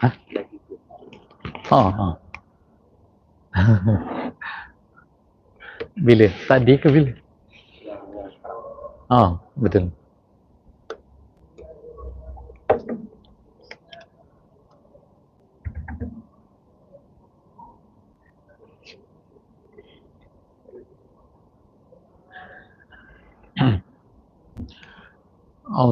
Hah? Oh, oh. bila? Tadi ke bila? Oh, betul.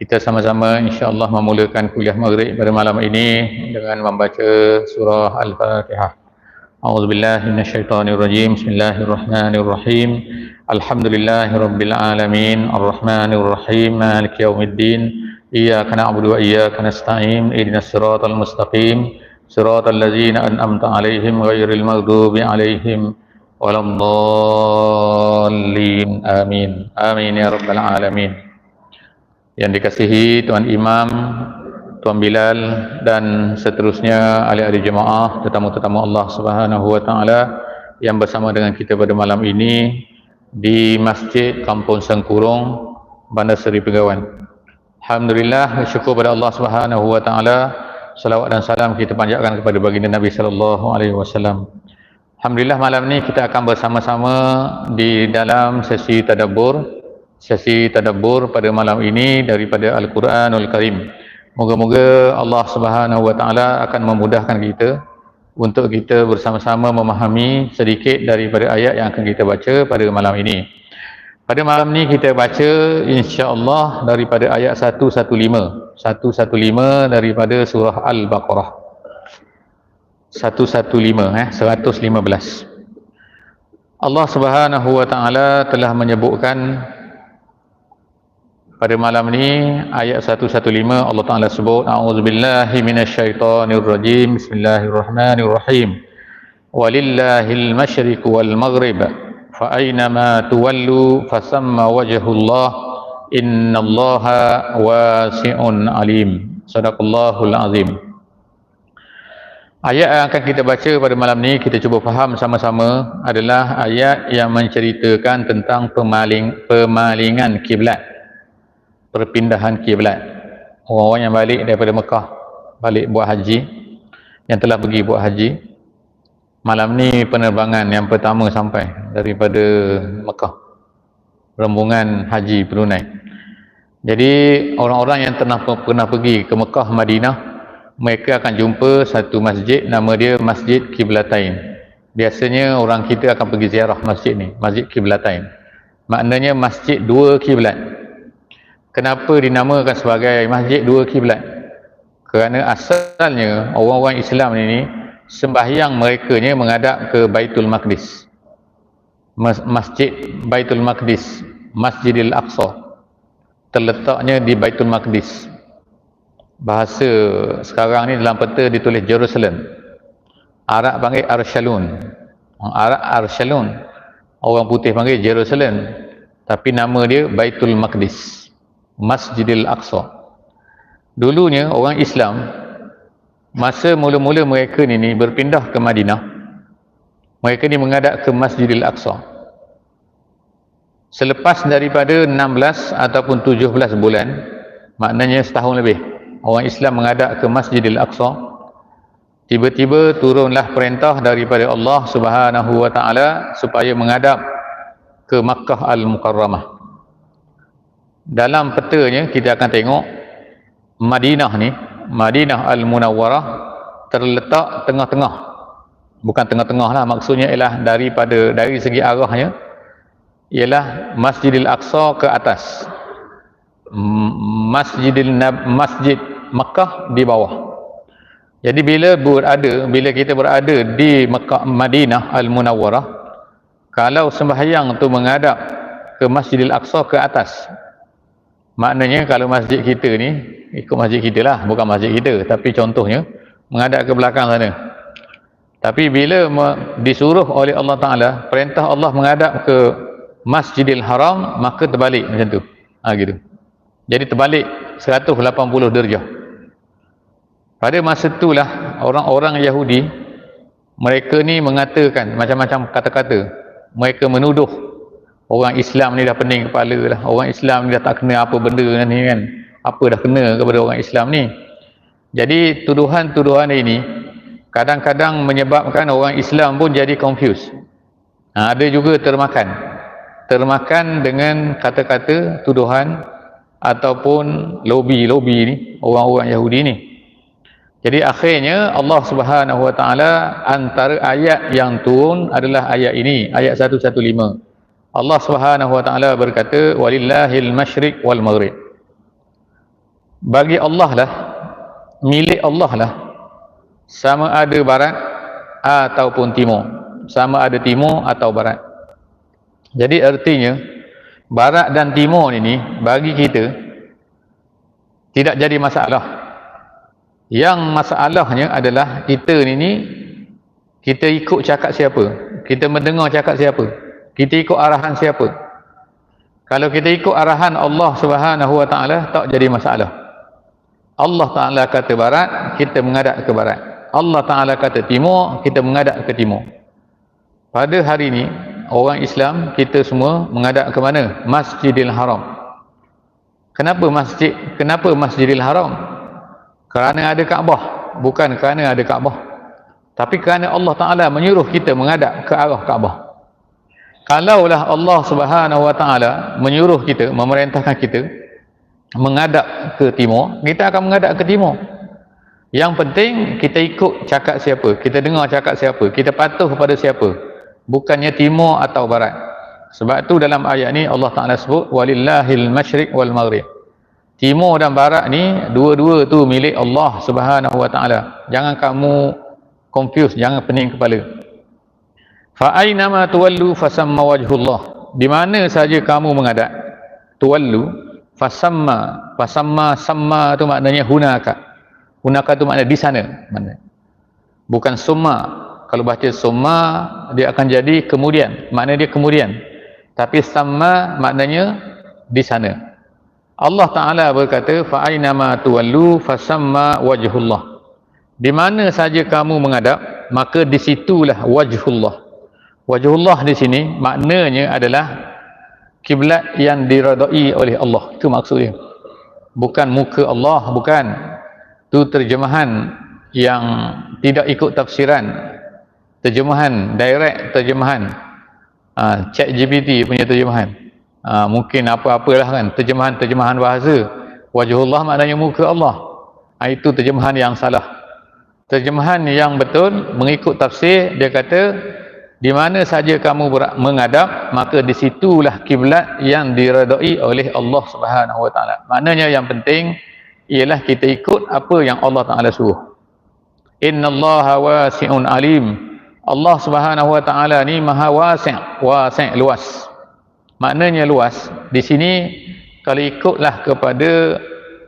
kita sama-sama insya-Allah memulakan kuliah maghrib pada malam ini dengan membaca surah Al-Fatihah. A'udzubillahi minasyaitonirrajim. Bismillahirrahmanirrahim. Alhamdulillahirabbil alamin. Arrahmanirrahim. Maliki yaumiddin. Iyyaka na'budu wa iyyaka nasta'in. Ihdinas siratal mustaqim. Siratal ladzina an'amta 'alaihim ghairil maghdubi 'alaihim waladdallin. Amin. Amin ya rabbal alamin yang dikasihi Tuan Imam, Tuan Bilal dan seterusnya ahli-ahli jemaah, tetamu-tetamu Allah Subhanahu wa taala yang bersama dengan kita pada malam ini di Masjid Kampung Sengkurung, Bandar Seri Pegawan. Alhamdulillah, syukur pada Allah Subhanahu wa taala. Salawat dan salam kita panjatkan kepada baginda Nabi sallallahu alaihi wasallam. Alhamdulillah malam ini kita akan bersama-sama di dalam sesi tadabbur sesi tadabbur pada malam ini daripada Al-Quranul Karim. Moga-moga Allah Subhanahu Wa Taala akan memudahkan kita untuk kita bersama-sama memahami sedikit daripada ayat yang akan kita baca pada malam ini. Pada malam ini kita baca insya-Allah daripada ayat 115. 115 daripada surah Al-Baqarah. 115 eh 115. Allah Subhanahu Wa Taala telah menyebutkan pada malam ni ayat 115 Allah Taala sebut a'udzubillahi minasyaitonirrajim. Bismillahirrahmanirrahim. Walillahil masyriq wal maghrib fa aina ma tuwallu fasamma wajhullah innallaha wasi'un alim. Sadaqallahul azim. Ayat yang akan kita baca pada malam ni kita cuba faham sama-sama adalah ayat yang menceritakan tentang pemaling pemalingan kiblat perpindahan kiblat. Orang-orang yang balik daripada Mekah balik buat haji yang telah pergi buat haji malam ni penerbangan yang pertama sampai daripada Mekah. Rombongan haji Brunei. Jadi orang-orang yang pernah pernah pergi ke Mekah Madinah mereka akan jumpa satu masjid nama dia Masjid Kiblatain biasanya orang kita akan pergi ziarah masjid ni Masjid Kiblatain maknanya masjid dua kiblat Kenapa dinamakan sebagai masjid dua kiblat? Kerana asalnya orang-orang Islam ini sembahyang mereka ni menghadap ke Baitul Maqdis. Masjid Baitul Maqdis, Masjidil Aqsa. Terletaknya di Baitul Maqdis. Bahasa sekarang ni dalam peta ditulis Jerusalem. Arab panggil Arshalun. Arab Arshalun. Orang putih panggil Jerusalem. Tapi nama dia Baitul Maqdis. Masjidil Aqsa. Dulunya orang Islam masa mula-mula mereka ni, berpindah ke Madinah, mereka ni menghadap ke Masjidil Aqsa. Selepas daripada 16 ataupun 17 bulan, maknanya setahun lebih, orang Islam menghadap ke Masjidil Aqsa. Tiba-tiba turunlah perintah daripada Allah Subhanahu wa taala supaya menghadap ke Makkah Al-Mukarramah dalam petanya kita akan tengok Madinah ni Madinah Al-Munawwarah terletak tengah-tengah. Bukan tengah-tengah lah maksudnya ialah daripada dari segi arahnya ialah Masjidil Aqsa ke atas. Masjidil Nab Masjid Makkah di bawah. Jadi bila berada bila kita berada di Makkah Madinah Al-Munawwarah kalau sembahyang tu menghadap ke Masjidil Aqsa ke atas Maknanya kalau masjid kita ni ikut masjid kita lah bukan masjid kita tapi contohnya menghadap ke belakang sana. Tapi bila disuruh oleh Allah Ta'ala perintah Allah menghadap ke Masjidil Haram maka terbalik macam tu. Ha, gitu. jadi terbalik 180 derjah. Pada masa itulah orang-orang Yahudi mereka ni mengatakan macam-macam kata-kata. Mereka menuduh orang Islam ni dah pening kepala lah orang Islam ni dah tak kena apa benda ni kan apa dah kena kepada orang Islam ni jadi tuduhan-tuduhan ini kadang-kadang menyebabkan orang Islam pun jadi confused. Ha, ada juga termakan. Termakan dengan kata-kata tuduhan ataupun lobby-lobby ni orang-orang Yahudi ni. Jadi akhirnya Allah Subhanahu Wa Taala antara ayat yang turun adalah ayat ini, ayat 115. Allah Subhanahu Wa Taala berkata, "Walillahil masyriq wal maghrib." Bagi Allah lah milik Allah lah sama ada barat ataupun timur. Sama ada timur atau barat. Jadi artinya barat dan timur ini bagi kita tidak jadi masalah. Yang masalahnya adalah kita ini kita ikut cakap siapa? Kita mendengar cakap siapa kita ikut arahan siapa kalau kita ikut arahan Allah Subhanahu Wa Taala tak jadi masalah Allah Ta'ala kata barat, kita mengadap ke barat. Allah Ta'ala kata timur, kita mengadap ke timur. Pada hari ini, orang Islam, kita semua mengadap ke mana? Masjidil Haram. Kenapa masjid? Kenapa Masjidil Haram? Kerana ada Kaabah. Bukan kerana ada Kaabah. Tapi kerana Allah Ta'ala menyuruh kita mengadap ke arah Kaabah. Kalaulah Allah Subhanahu Wa Ta'ala menyuruh kita, memerintahkan kita, mengadap ke timur kita akan mengadap ke timur. Yang penting kita ikut cakap siapa kita dengar cakap siapa kita patuh kepada siapa. Bukannya timur atau barat. Sebab tu dalam ayat ni Allah Ta'ala sebut walillahil masyriq wal maghrib. Timur dan barat ni dua-dua tu milik Allah Subhanahu Wa Ta'ala. Jangan kamu confuse jangan pening kepala fa aynama tuwallu fasamma wajhullah. Di mana saja kamu mengadap tuwallu fasamma fasamma samma tu maknanya hunaka. Hunaka tu maknanya di sana mana bukan summa. Kalau baca summa dia akan jadi kemudian. Makna dia kemudian. Tapi samma maknanya di sana. Allah Taala berkata fa aina ma tuwallu fasamma wajhullah. Di mana saja kamu menghadap maka di situlah wajhullah wajhullah di sini maknanya adalah kiblat yang diradai oleh Allah. Itu maksudnya bukan muka Allah bukan. Itu terjemahan yang tidak ikut tafsiran. Terjemahan direct terjemahan. Uh, chat GPT punya terjemahan. Uh, mungkin apa-apalah kan. Terjemahan-terjemahan bahasa. Wajhullah maknanya muka Allah. Uh, itu terjemahan yang salah. Terjemahan yang betul mengikut tafsir dia kata di mana saja kamu menghadap maka di situlah kiblat yang diredai oleh Allah Subhanahu Wa Taala. Maknanya yang penting ialah kita ikut apa yang Allah Taala suruh. Innallaha wasi'un alim. Allah Subhanahu Wa Taala ni maha wasi', wasi' luas. Maknanya luas. Di sini kalau ikutlah kepada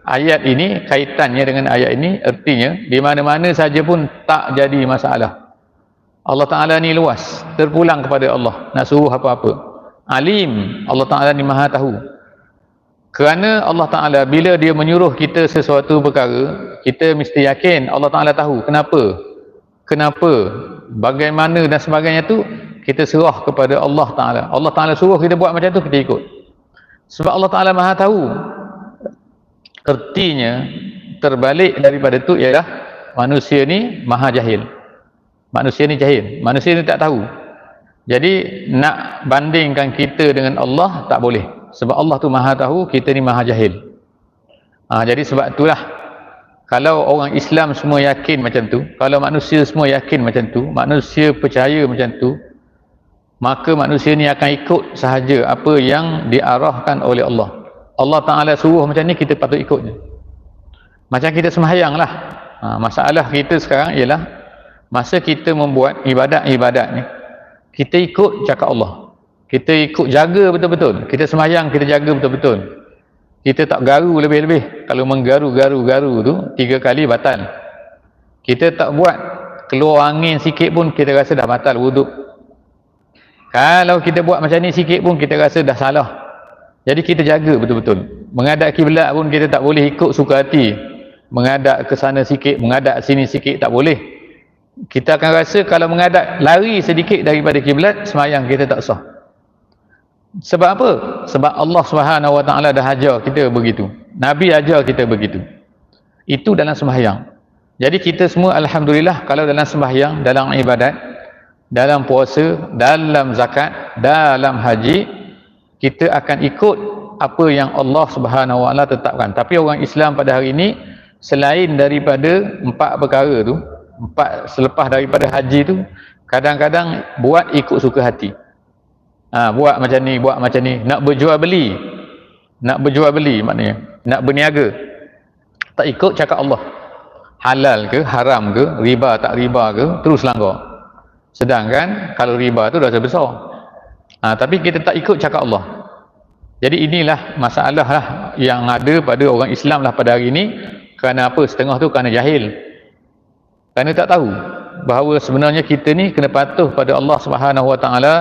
ayat ini kaitannya dengan ayat ini artinya di mana-mana saja pun tak jadi masalah. Allah Ta'ala ni luas terpulang kepada Allah. Nak suruh apa-apa. Alim Allah Ta'ala ni maha tahu. Kerana Allah Ta'ala bila dia menyuruh kita sesuatu perkara kita mesti yakin Allah Ta'ala tahu kenapa. Kenapa bagaimana dan sebagainya tu kita serah kepada Allah Ta'ala. Allah Ta'ala suruh kita buat macam tu kita ikut. Sebab Allah Ta'ala maha tahu. Artinya terbalik daripada tu ialah manusia ni maha jahil manusia ni jahil. Manusia ni tak tahu. Jadi nak bandingkan kita dengan Allah tak boleh. Sebab Allah tu maha tahu kita ni maha jahil. Ha, jadi sebab itulah kalau orang Islam semua yakin macam tu kalau manusia semua yakin macam tu manusia percaya macam tu maka manusia ni akan ikut sahaja apa yang diarahkan oleh Allah. Allah Ta'ala suruh macam ni kita patut ikutnya. Macam kita sembahyang lah. Ha, masalah kita sekarang ialah masa kita membuat ibadat-ibadat ni kita ikut cakap Allah. Kita ikut jaga betul-betul. Kita semayang kita jaga betul-betul. Kita tak garu lebih-lebih. Kalau menggaru-garu-garu tu tiga kali batal. Kita tak buat keluar angin sikit pun kita rasa dah batal wuduk. Kalau kita buat macam ni sikit pun kita rasa dah salah. Jadi kita jaga betul-betul. Menghadap kiblat pun kita tak boleh ikut suka hati. Menghadap ke sana sikit menghadap sini sikit tak boleh kita akan rasa kalau menghadap lari sedikit daripada kiblat semayang kita tak sah. Sebab apa? sebab Allah Subhanahu Wa Taala dah ajar kita begitu. Nabi ajar kita begitu. Itu dalam sembahyang jadi kita semua Alhamdulillah kalau dalam sembahyang dalam ibadat dalam puasa dalam zakat dalam haji kita akan ikut apa yang Allah Subhanahu Wa Taala tetapkan. Tapi orang Islam pada hari ini selain daripada empat perkara tu empat selepas daripada haji tu kadang-kadang buat ikut suka hati. Ha, buat macam ni buat macam ni. Nak berjual beli. Nak berjual beli maknanya. Nak berniaga. Tak ikut cakap Allah. Halal ke haram ke riba tak riba ke terus langgar. Sedangkan kalau riba tu dosa besar ha, tapi kita tak ikut cakap Allah. Jadi inilah masalah lah yang ada pada orang Islam lah pada hari ini. Kerana apa? Setengah tu kerana jahil kerana tak tahu bahawa sebenarnya kita ni kena patuh pada Allah Subhanahu Wa Taala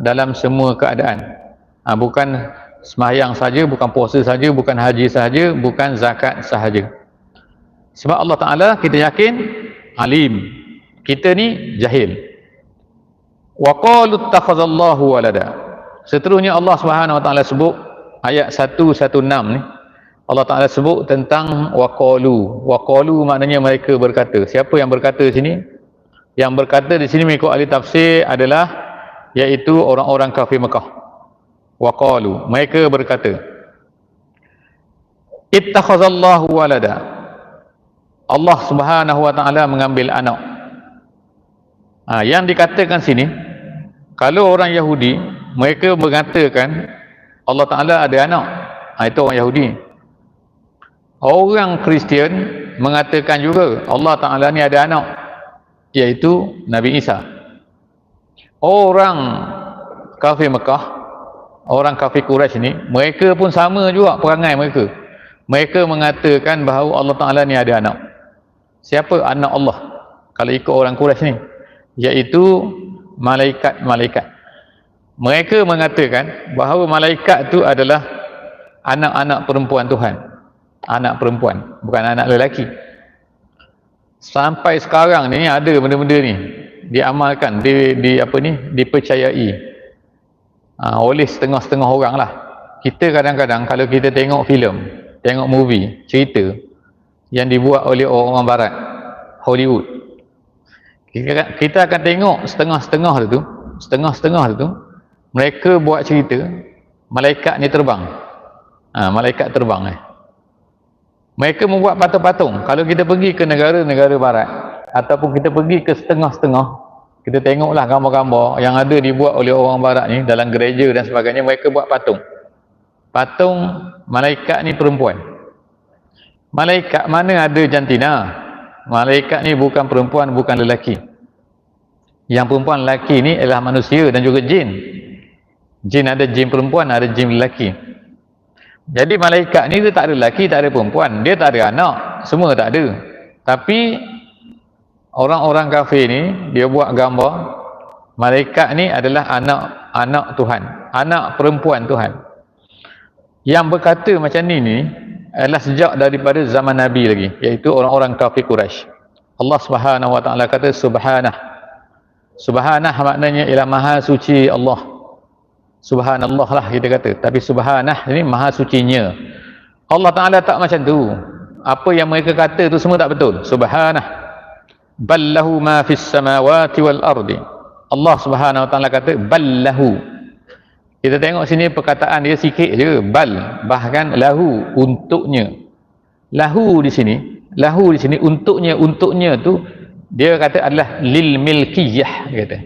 dalam semua keadaan. Ha, bukan sembahyang saja, bukan puasa saja, bukan haji saja, bukan zakat sahaja. Sebab Allah Taala kita yakin alim. Kita ni jahil. Wa qalu ittakhadallahu walada. Seterusnya Allah Subhanahu Wa Taala sebut ayat 116 ni Allah Ta'ala sebut tentang waqalu. Waqalu maknanya mereka berkata. Siapa yang berkata di sini? Yang berkata di sini mengikut ahli tafsir adalah iaitu orang-orang kafir Mekah. Waqalu. Mereka berkata ittakhazallahu walada. Allah Subhanahu wa taala mengambil anak. Ha, yang dikatakan sini kalau orang Yahudi mereka mengatakan Allah Taala ada anak. Ha, itu orang Yahudi Orang Kristian mengatakan juga Allah Ta'ala ni ada anak iaitu Nabi Isa. Orang kafir Mekah, orang kafir Quraisy ni, mereka pun sama juga perangai mereka. Mereka mengatakan bahawa Allah Ta'ala ni ada anak. Siapa anak Allah? Kalau ikut orang Quraisy ni, iaitu malaikat-malaikat. Mereka mengatakan bahawa malaikat tu adalah anak-anak perempuan Tuhan anak perempuan bukan anak lelaki. Sampai sekarang ni ada benda-benda ni diamalkan di, di apa ni dipercayai. Ha, oleh setengah-setengah orang lah. Kita kadang-kadang kalau kita tengok filem tengok movie cerita yang dibuat oleh orang-orang barat Hollywood. Kita, kita akan tengok setengah-setengah tu setengah-setengah tu mereka buat cerita malaikat ni terbang. Ha, malaikat terbang eh mereka membuat patung-patung. Kalau kita pergi ke negara-negara barat ataupun kita pergi ke setengah-setengah, kita tengoklah gambar-gambar yang ada dibuat oleh orang barat ni dalam gereja dan sebagainya, mereka buat patung. Patung malaikat ni perempuan. Malaikat mana ada jantina? Malaikat ni bukan perempuan, bukan lelaki. Yang perempuan lelaki ni adalah manusia dan juga jin. Jin ada jin perempuan, ada jin lelaki. Jadi malaikat ni dia tak ada lelaki, tak ada perempuan. Dia tak ada anak. Semua tak ada. Tapi orang-orang kafir ni dia buat gambar malaikat ni adalah anak anak Tuhan, anak perempuan Tuhan. Yang berkata macam ni ni adalah sejak daripada zaman Nabi lagi, iaitu orang-orang kafir Quraisy. Allah Subhanahu Wa Taala kata subhanah. Subhanah maknanya ialah maha suci Allah subhanallah lah kita kata. Tapi subhanah ini maha sucinya. Allah Ta'ala tak macam tu. Apa yang mereka kata tu semua tak betul. Subhanah. Ballahu ma fis samawati wal ardi. Allah subhanahu wa ta'ala kata ballahu kita tengok sini perkataan dia sikit je. Bal. Bahkan lahu untuknya. Lahu di sini lahu di sini untuknya untuknya tu dia kata adalah lil milkiyah kata.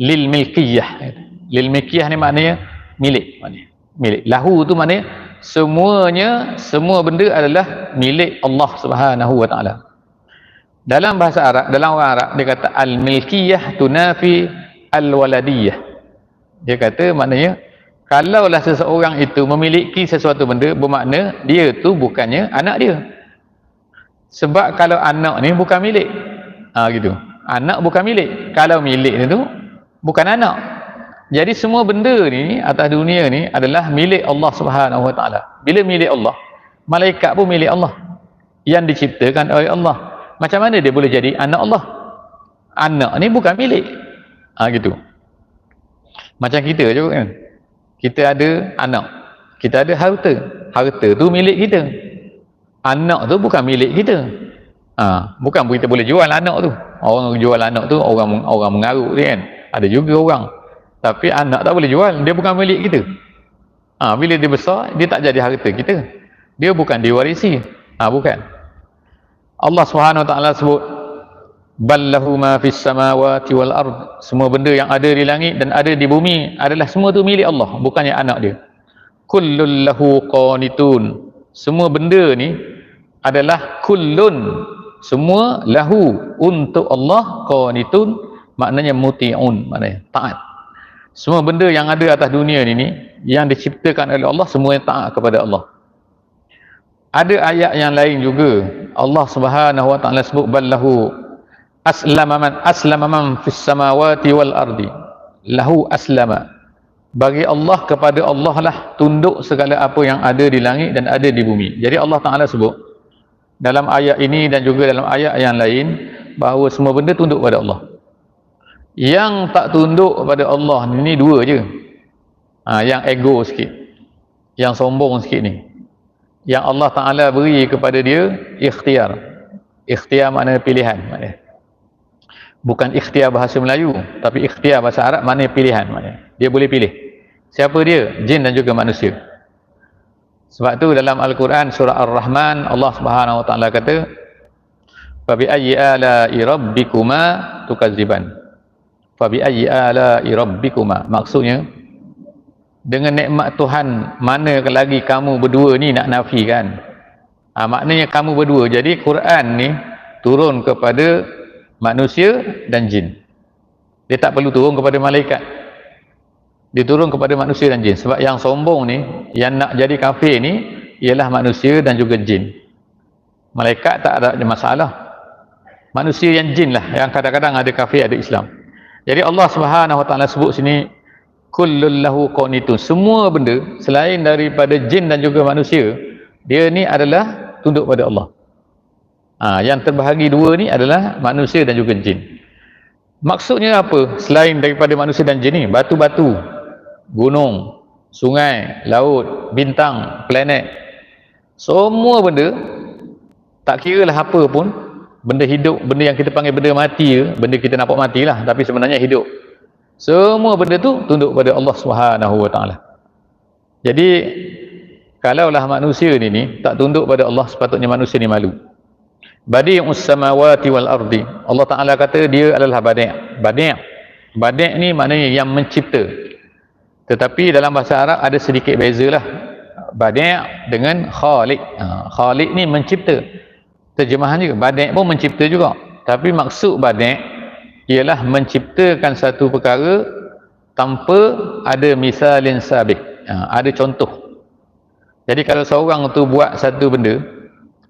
Lil milkiyah kata lil mikiyah ni maknanya milik maknanya milik. Lahu tu maknanya semuanya semua benda adalah milik Allah Subhanahu wa taala. Dalam bahasa Arab dalam orang Arab dia kata al milkiyah tunafi al waladiyah dia kata maknanya kalaulah seseorang itu memiliki sesuatu benda bermakna dia tu bukannya anak dia. Sebab kalau anak ni bukan milik. Ha, gitu. Anak bukan milik. Kalau milik ni tu bukan anak jadi semua benda ni atas dunia ni adalah milik Allah Subhanahu Wa Taala. Bila milik Allah? Malaikat pun milik Allah. Yang diciptakan oleh Allah. Macam mana dia boleh jadi anak Allah? Anak ni bukan milik. Ha, gitu. Macam kita je kan. Kita ada anak. Kita ada harta. Harta tu milik kita. Anak tu bukan milik kita. Ha, bukan kita boleh jual anak tu. Orang jual anak tu orang orang mengaruk dia kan. Ada juga orang tapi anak tak boleh jual. Dia bukan milik kita. Ha, bila dia besar dia tak jadi harta kita. Dia bukan diwarisi. Ha, bukan. Allah Subhanahu Wa Taala sebut ballahu ma fis samawati wal ard. Semua benda yang ada di langit dan ada di bumi adalah semua tu milik Allah bukannya anak dia. Kullul lahu qanitun. Semua benda ni adalah kullun. Semua lahu untuk Allah qanitun. Maknanya muti'un maknanya taat semua benda yang ada atas dunia ni, ni yang diciptakan oleh Allah semua yang taat kepada Allah. Ada ayat yang lain juga. Allah Subhanahu wa taala sebut ballahu aslama man aslama man fis samawati wal ardi. Lahu aslama. Bagi Allah kepada Allah lah tunduk segala apa yang ada di langit dan ada di bumi. Jadi Allah Ta'ala sebut dalam ayat ini dan juga dalam ayat yang lain bahawa semua benda tunduk pada Allah yang tak tunduk pada Allah ni dua je. Ha, yang ego sikit yang sombong sikit ni. Yang Allah Ta'ala beri kepada dia ikhtiar. Ikhtiar makna pilihan maknanya. Bukan ikhtiar bahasa Melayu tapi ikhtiar bahasa Arab mana pilihan maknanya. Dia boleh pilih. Siapa dia? Jin dan juga manusia. Sebab tu dalam Al-Quran surah Ar-Rahman Allah Subhanahu wa taala kata fa bi ayyi ala'i rabbikuma tukadziban fa bi ayyi ala'i rabbikuma. Maksudnya dengan nikmat Tuhan mana lagi kamu berdua ni nak nafikan? Ha, maknanya kamu berdua. Jadi Quran ni turun kepada manusia dan jin. Dia tak perlu turun kepada malaikat. Dia turun kepada manusia dan jin. Sebab yang sombong ni yang nak jadi kafir ni ialah manusia dan juga jin. Malaikat tak ada masalah. Manusia yang jin lah. Yang kadang-kadang ada kafir ada Islam jadi Allah subhanahu wa ta'ala sebut sini kullul lahu qanitun semua benda selain daripada jin dan juga manusia dia ni adalah tunduk pada Allah Ha, yang terbahagi dua ni adalah manusia dan juga jin. Maksudnya apa? Selain daripada manusia dan jin ni, batu-batu, gunung, sungai, laut, bintang, planet, semua benda, tak kira lah apa pun, benda hidup, benda yang kita panggil benda mati ke, benda kita nampak mati lah, tapi sebenarnya hidup. Semua benda tu tunduk pada Allah Subhanahu Wa Taala. Jadi, kalaulah manusia ni ni tak tunduk pada Allah, sepatutnya manusia ni malu. Badi'us samawati wal ardi. Allah Taala kata dia adalah badi'. Badi'. Badi' ni maknanya yang mencipta. Tetapi dalam bahasa Arab ada sedikit bezalah. Badi' dengan khaliq. Ha, khaliq ni mencipta. Terjemahan juga badi' pun mencipta juga. Tapi maksud badi' ialah menciptakan satu perkara tanpa ada misalin sabik. Ha, ada contoh. Jadi kalau seorang tu buat satu benda,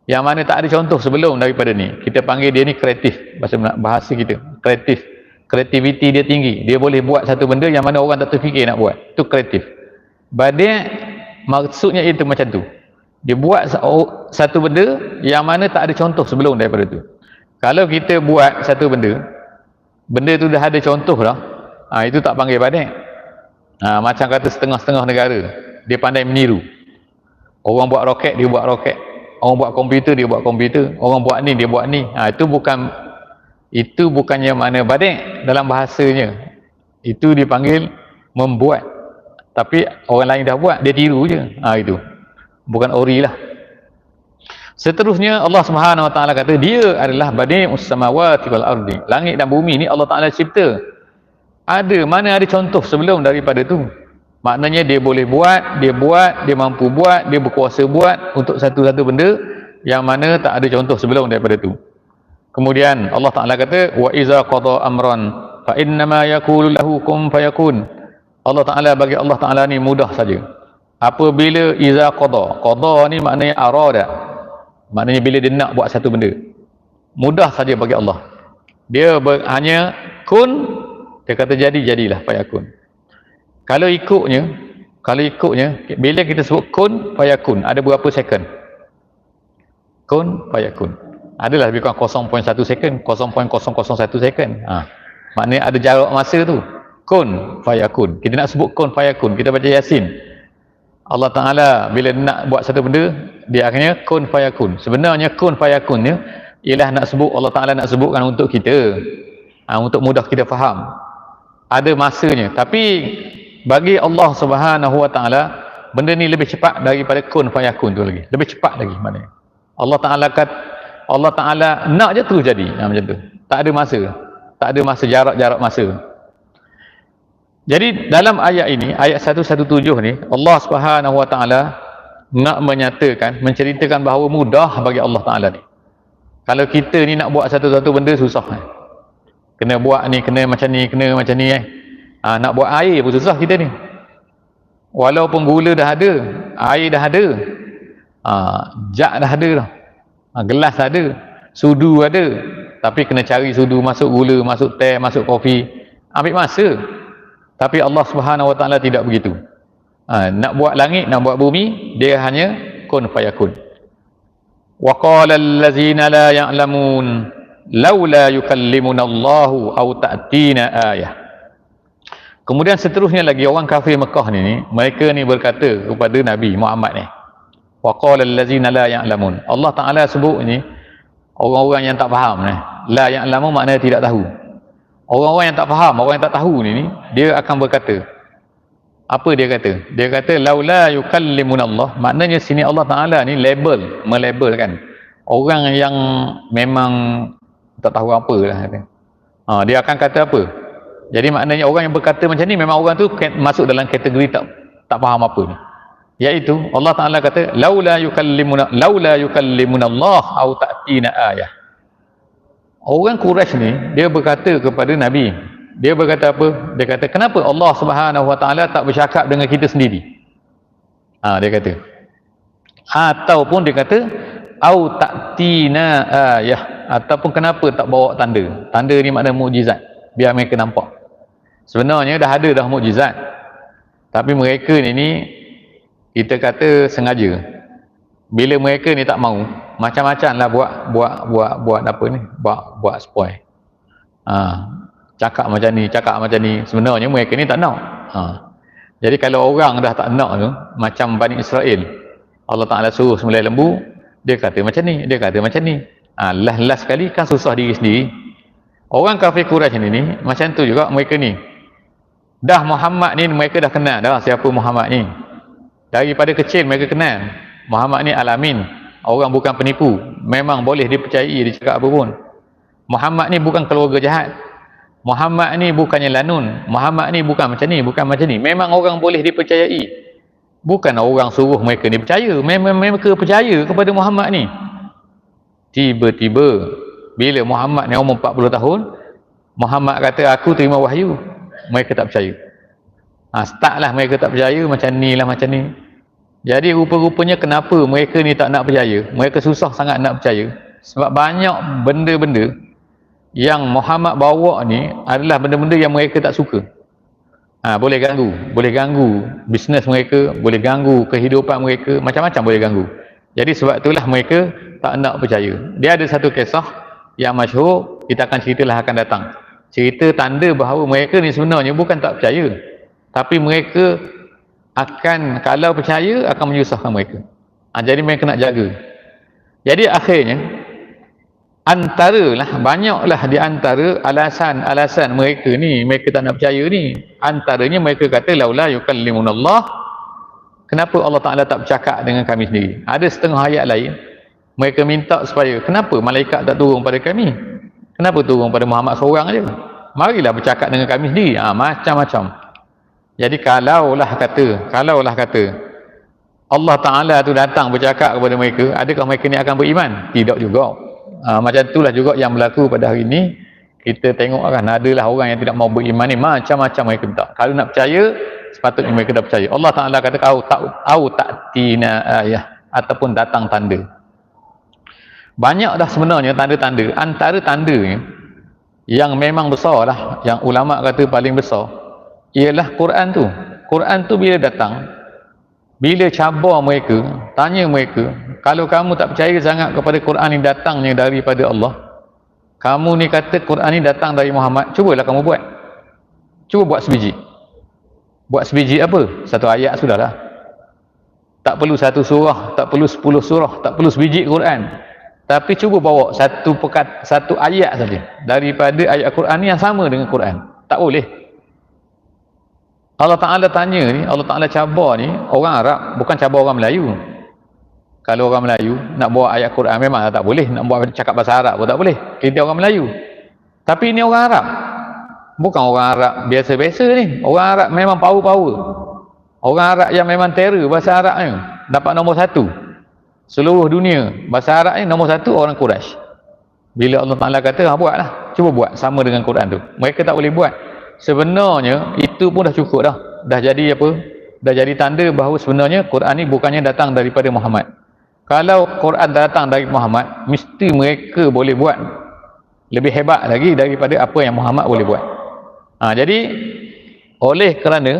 yang mana tak ada contoh sebelum daripada ni kita panggil dia ni kreatif bahasa bahasa kita kreatif kreativiti dia tinggi dia boleh buat satu benda yang mana orang tak terfikir nak buat tu kreatif badai maksudnya itu macam tu dia buat satu benda yang mana tak ada contoh sebelum daripada tu. Kalau kita buat satu benda benda tu dah ada contoh dah ha, itu tak panggil badai. Ha, macam kata setengah-setengah negara dia pandai meniru. Orang buat roket dia buat roket. Orang buat komputer dia buat komputer. Orang buat ni dia buat ni. Ha, itu bukan itu bukannya mana badik dalam bahasanya. Itu dipanggil membuat. Tapi orang lain dah buat dia tiru je. Ha, itu bukan ori lah. Seterusnya Allah subhanahu wa ta'ala kata dia adalah badik ussamawati wal ardi. Langit dan bumi ni Allah ta'ala cipta. Ada mana ada contoh sebelum daripada tu? Maknanya dia boleh buat dia buat dia mampu buat dia berkuasa buat untuk satu-satu benda yang mana tak ada contoh sebelum daripada tu. Kemudian Allah Taala kata wa iza qada amran fa innama yaqulu lahu kum fayakun. Allah Taala bagi Allah Taala ni mudah saja apabila iza qada qada ni maknanya arada. Maknanya bila dia nak buat satu benda. Mudah saja bagi Allah. Dia ber, hanya kun dia kata jadi jadilah fayakun kalau ikutnya kalau ikutnya bila kita sebut kun fayakun ada berapa second? Kun fayakun adalah lebih kurang 0.1 second 0.001 second. Ha. maknanya ada jarak masa tu. Kun fayakun kita nak sebut kun fayakun kita baca yasin Allah Ta'ala bila nak buat satu benda dia akhirnya kun fayakun. Sebenarnya kun fayakun ni ialah nak sebut Allah Ta'ala nak sebutkan untuk kita. Ha, untuk mudah kita faham. Ada masanya. Tapi bagi Allah Subhanahu Wa Ta'ala benda ni lebih cepat daripada kun fayakun tu lagi. Lebih cepat lagi maknanya. Allah Ta'ala kata Allah Ta'ala nak je terus jadi. Ha, macam tu. Tak ada masa. Tak ada masa jarak-jarak masa jadi dalam ayat ini ayat 117 ni Allah Subhanahu Wa Ta'ala nak menyatakan menceritakan bahawa mudah bagi Allah Ta'ala ni kalau kita ni nak buat satu-satu benda susah eh. kena buat ni kena macam ni kena macam ni eh. ha, nak buat air pun susah kita ni walaupun gula dah ada air dah ada ha, jak dah ada dah ha, gelas ada sudu ada tapi kena cari sudu masuk gula masuk teh masuk kopi ambil masa tapi Allah Subhanahu Wa Taala tidak begitu. Ha, nak buat langit nak buat bumi dia hanya kun fayakun. Wa qala allazina la ya'lamun laula yukallimuna Allah aw ta'tina ayah. Kemudian seterusnya lagi orang kafir Mekah ni mereka ni berkata kepada Nabi Muhammad ni wa qala allazina la ya'lamun. Allah Taala sebut ni orang-orang yang tak faham ni la ya'lamu maknanya tidak tahu orang-orang yang tak faham orang yang tak tahu ni, ni dia akan berkata. Apa dia kata? Dia kata laula yukallimun Allah maknanya sini Allah Taala ni label melabelkan. Orang yang memang tak tahu apa lah ha, dia akan kata apa? Jadi maknanya orang yang berkata macam ni memang orang tu masuk dalam kategori tak tak faham apa ni. Iaitu Allah Taala kata laula yukallimuna laula yukallimuna Allah au ta'tina ayah orang Quraisy ni dia berkata kepada Nabi dia berkata apa? Dia kata kenapa Allah Subhanahu Wa Taala tak bercakap dengan kita sendiri? Ha, dia kata. Ataupun dia kata au ta'tina ayah. Ataupun kenapa tak bawa tanda? Tanda ni makna mukjizat. Biar mereka nampak. Sebenarnya dah ada dah mukjizat. Tapi mereka ni ni kita kata sengaja bila mereka ni tak mau macam-macam lah buat buat buat buat apa ni? Buat buat spoil. Ha, cakap macam ni cakap macam ni. Sebenarnya mereka ni tak nak. Ha. jadi kalau orang dah tak nak tu macam Bani Israel Allah Ta'ala suruh semulai lembu dia kata macam ni dia kata macam ni. Ha, last, last sekali kan susah diri sendiri. Orang kafir Quraisy ni, ni macam tu juga mereka ni. Dah Muhammad ni mereka dah kenal dah siapa Muhammad ni. Daripada kecil mereka kenal Muhammad ni alamin. Orang bukan penipu. Memang boleh dipercayai dia cakap apa pun. Muhammad ni bukan keluarga jahat. Muhammad ni bukannya lanun. Muhammad ni bukan macam ni bukan macam ni. Memang orang boleh dipercayai. Bukan orang suruh mereka ni percaya. Memang mereka percaya kepada Muhammad ni. Tiba-tiba bila Muhammad ni umur 40 tahun Muhammad kata aku terima wahyu. Mereka tak percaya. Ha, start lah mereka tak percaya macam ni lah macam ni jadi rupa-rupanya kenapa mereka ni tak nak percaya mereka susah sangat nak percaya. Sebab banyak benda-benda yang Muhammad bawa ni adalah benda-benda yang mereka tak suka. Ha, boleh ganggu. Boleh ganggu bisnes mereka boleh ganggu kehidupan mereka macam-macam boleh ganggu. Jadi sebab itulah mereka tak nak percaya dia ada satu kisah yang masyhur kita akan ceritalah akan datang. Cerita tanda bahawa mereka ni sebenarnya bukan tak percaya tapi mereka akan kalau percaya akan menyusahkan mereka. Ha, jadi mereka nak jaga. Jadi akhirnya antara lah banyaklah di antara alasan-alasan mereka ni mereka tak nak percaya ni antaranya mereka kata laula yukallimunallah. Kenapa Allah Ta'ala tak bercakap dengan kami sendiri? Ada setengah ayat lain. Mereka minta supaya kenapa malaikat tak turun pada kami? Kenapa turun pada Muhammad seorang aja? Marilah bercakap dengan kami sendiri. Ha, macam-macam jadi kalaulah kata, kalaulah kata Allah Taala tu datang bercakap kepada mereka, adakah mereka ni akan beriman? Tidak juga. Ha, macam itulah juga yang berlaku pada hari ini. Kita tengok akan adalah orang yang tidak mau beriman ni macam-macam mereka minta. Kalau nak percaya, sepatutnya mereka dah percaya. Allah Taala kata kau tak au tak tina ayah ataupun datang tanda. banyak dah sebenarnya tanda-tanda antara tandanya yang memang besar lah yang ulama kata paling besar ialah Quran tu. Quran tu bila datang bila cabar mereka tanya mereka kalau kamu tak percaya sangat kepada Quran yang datangnya daripada Allah kamu ni kata Quran ni datang dari Muhammad cubalah kamu buat. Cuba buat sebiji. Buat sebiji apa? Satu ayat sudahlah. Tak perlu satu surah tak perlu sepuluh surah tak perlu sebiji Quran. Tapi cuba bawa satu pekat satu ayat saja daripada ayat Quran ni yang sama dengan Quran. Tak boleh Allah Ta'ala tanya ni, Allah Ta'ala cabar ni, orang Arab, bukan cabar orang Melayu. Kalau orang Melayu nak bawa ayat Quran memang tak boleh, nak bawa cakap bahasa Arab pun tak boleh. Kita orang Melayu. Tapi ini orang Arab. Bukan orang Arab biasa-biasa ni. Orang Arab memang power-power. Orang Arab yang memang terror bahasa Arab ni. Dapat nombor satu. Seluruh dunia. Bahasa Arab ni nombor satu orang Quraisy. Bila Allah Ta'ala kata, ha, buatlah. Cuba buat sama dengan Quran tu. Mereka tak boleh buat sebenarnya itu pun dah cukup dah. Dah jadi apa? Dah jadi tanda bahawa sebenarnya Quran ni bukannya datang daripada Muhammad. Kalau Quran datang dari Muhammad mesti mereka boleh buat lebih hebat lagi daripada apa yang Muhammad boleh buat. Ha, jadi oleh kerana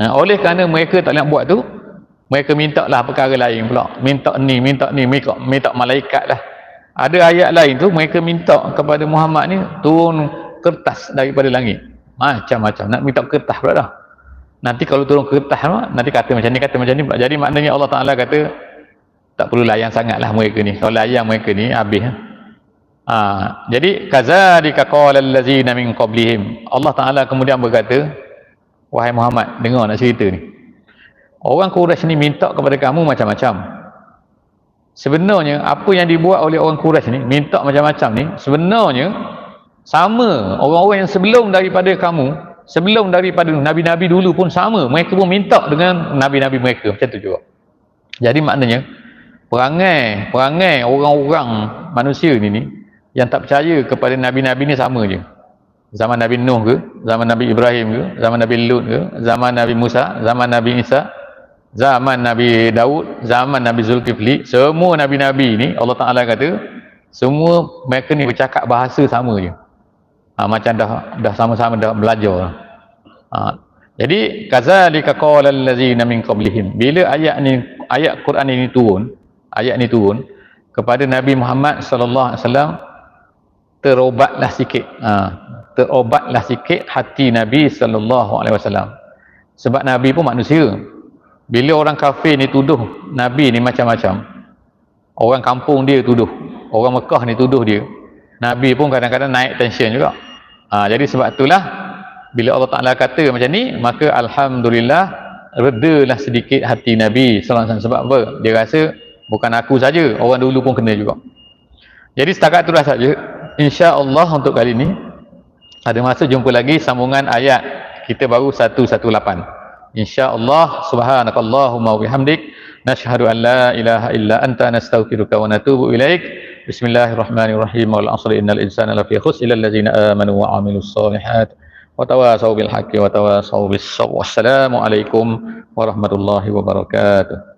ha, oleh kerana mereka tak nak buat tu mereka minta lah perkara lain pula. Minta ni minta ni minta, minta malaikat lah. Ada ayat lain tu mereka minta kepada Muhammad ni turun kertas daripada langit. Macam-macam. Nak minta kertas pula dah. Nanti kalau turun kertas nanti kata macam ni kata macam ni jadi maknanya Allah Ta'ala kata tak perlu layan sangat lah mereka ni. Kalau layan mereka ni habis. Ha. jadi kazalika qala allazina min qablihim. Allah Ta'ala kemudian berkata wahai Muhammad dengar nak cerita ni. Orang Quraisy ni minta kepada kamu macam-macam. Sebenarnya apa yang dibuat oleh orang Quraisy ni minta macam-macam ni sebenarnya sama. Orang-orang yang sebelum daripada kamu sebelum daripada nabi-nabi dulu pun sama. Mereka pun minta dengan nabi-nabi mereka. Macam tu juga. Jadi maknanya perangai perangai orang-orang manusia ni ni yang tak percaya kepada nabi-nabi ni sama je. Zaman Nabi Nuh ke zaman Nabi Ibrahim ke zaman Nabi Lut ke zaman Nabi Musa zaman Nabi Isa zaman Nabi Daud zaman Nabi Zulkifli semua nabi-nabi ni Allah Taala kata semua mereka ni bercakap bahasa sama je ha, macam dah dah sama-sama dah belajar. Ha, jadi kazalika qala allazina min qablihim. Bila ayat ni ayat Quran ini turun ayat ni turun kepada Nabi Muhammad sallallahu alaihi wasallam terobatlah sikit. Ha, terobatlah sikit hati Nabi sallallahu alaihi wasallam. Sebab Nabi pun manusia. Bila orang kafir ni tuduh Nabi ni macam-macam. Orang kampung dia tuduh. Orang Mekah ni tuduh dia Nabi pun kadang-kadang naik tension juga. Ha, jadi sebab itulah bila Allah Ta'ala kata macam ni maka Alhamdulillah redalah sedikit hati Nabi SAW sebab apa? Dia rasa bukan aku saja orang dulu pun kena juga. Jadi setakat itulah saja Insya Allah untuk kali ini ada masa jumpa lagi sambungan ayat kita baru 118 Insya Allah subhanakallahumma wabihamdik Nashhadu an la ilaha illa anta nastaghfiruka wa natubu ilaik. Bismillahirrahmanirrahim. Wal asri innal insana lafi khusr illa allazina amanu wa amilus solihat wa tawasaw bil haqqi wa tawasaw bis sabr. Wassalamu alaikum warahmatullahi wabarakatuh.